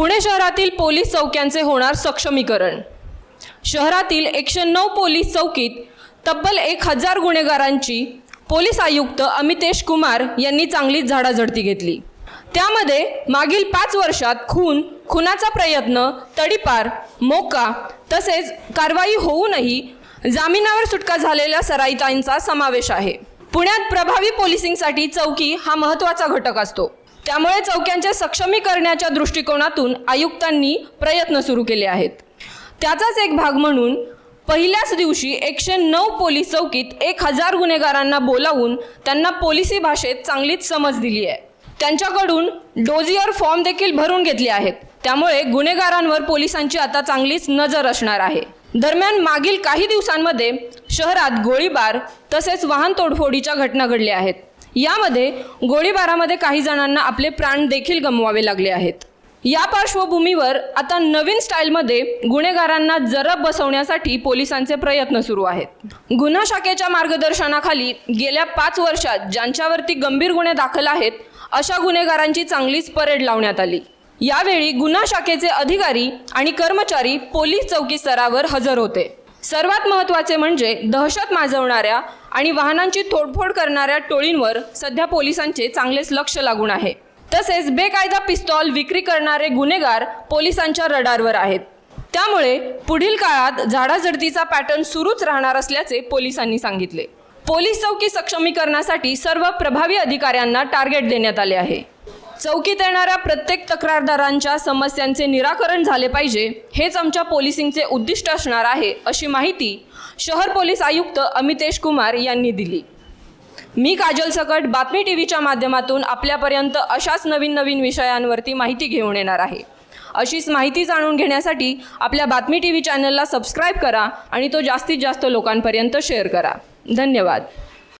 पुणे शहरातील पोलीस चौक्यांचे होणार सक्षमीकरण. शहरातील एकशे नऊ पोलीस चौकीत तब्बल एक हजार गुन्हेगारांची पोलीस आयुक्त अमितेश कुमार यांनी चांगलीच झाडाझडती घेतली. त्यामध्ये मागील पाच वर्षात खून खुनाचा प्रयत्न तडीपार मोका तसेच कारवाई होऊनही जामिनावर सुटका झालेल्या सराईतांचा समावेश आहे. पुण्यात प्रभावी पोलिसिंगसाठी चौकी हा महत्त्वाचा घटक असतो. त्यामुळे चौक्यांचे सक्षमीकरणाच्या दृष्टिकोनातून आयुक्तांनी प्रयत्न सुरू केले आहेत. त्याचाच एक भाग म्हणून पहिल्याच दिवशी एकशे नऊ पोलीस चौकीत एक हजार गुन्हेगारांना बोलावून त्यांना पोलिसी भाषेत चांगलीच समज दिली आहे. त्यांच्याकडून डोझियर फॉर्म देखील भरून घेतले आहेत. त्यामुळे गुन्हेगारांवर पोलिसांची आता चांगलीच नजर असणार आहे. दरम्यान मागील काही दिवसांमध्ये शहरात गोळीबार तसेच वाहन तोडफोडीच्या घटना घडल्या आहेत. यामध्ये गोळीबारामध्ये काही जणांना आपले प्राण देखील गमवावे लागले आहेत. या पार्श्वभूमीवर आता नवीन स्टाईलमध्ये गुन्हेगारांना जरब बसवण्यासाठी पोलिसांचे प्रयत्न सुरू आहेत. गुन्हा शाखेच्या मार्गदर्शनाखाली गेल्या पाच वर्षात ज्यांच्यावरती गंभीर गुन्हे दाखल आहेत अशा गुन्हेगारांची चांगलीच परेड लावण्यात आली. यावेळी गुन्हा शाखेचे अधिकारी आणि कर्मचारी पोलीस चौकी स्तरावर हजर होते. सर्वात महत्त्वाचे म्हणजे दहशत माजवणाऱ्या आणि वाहनांची तोडफोड करणाऱ्या टोळींवर सध्या पोलिसांचे चांगलेच लक्ष लागून आहे. तसेच बेकायदा पिस्तॉल विक्री करणारे गुन्हेगार पोलिसांच्या रडारवर आहेत. त्यामुळे पुढील काळात झाडाझडतीचा पॅटर्न सुरूच राहणार असल्याचे पोलिसांनी सांगितले. पोलीस चौकी सक्षमीकरणासाठी सर्व प्रभावी अधिकाऱ्यांना टार्गेट देण्यात आले आहे. चौकीत येणाऱ्या प्रत्येक तक्रारदारांच्या समस्यांचे निराकरण झाले पाहिजे हेच आमच्या पोलिसिंगचे उद्दिष्ट असणार आहे अशी माहिती शहर पोलीस आयुक्त अमितेश कुमार यांनी दिली. मी काजल सकट बातमी टी व्हीच्या माध्यमातून आपल्यापर्यंत अशाच नवीन नवीन विषयांवरती माहिती घेऊन येणार आहे. अशीच माहिती जाणून घेण्यासाठी आपल्या बातमी टी व्ही चॅनलला सबस्क्राईब करा आणि तो जास्तीत जास्त लोकांपर्यंत शेअर करा. धन्यवाद.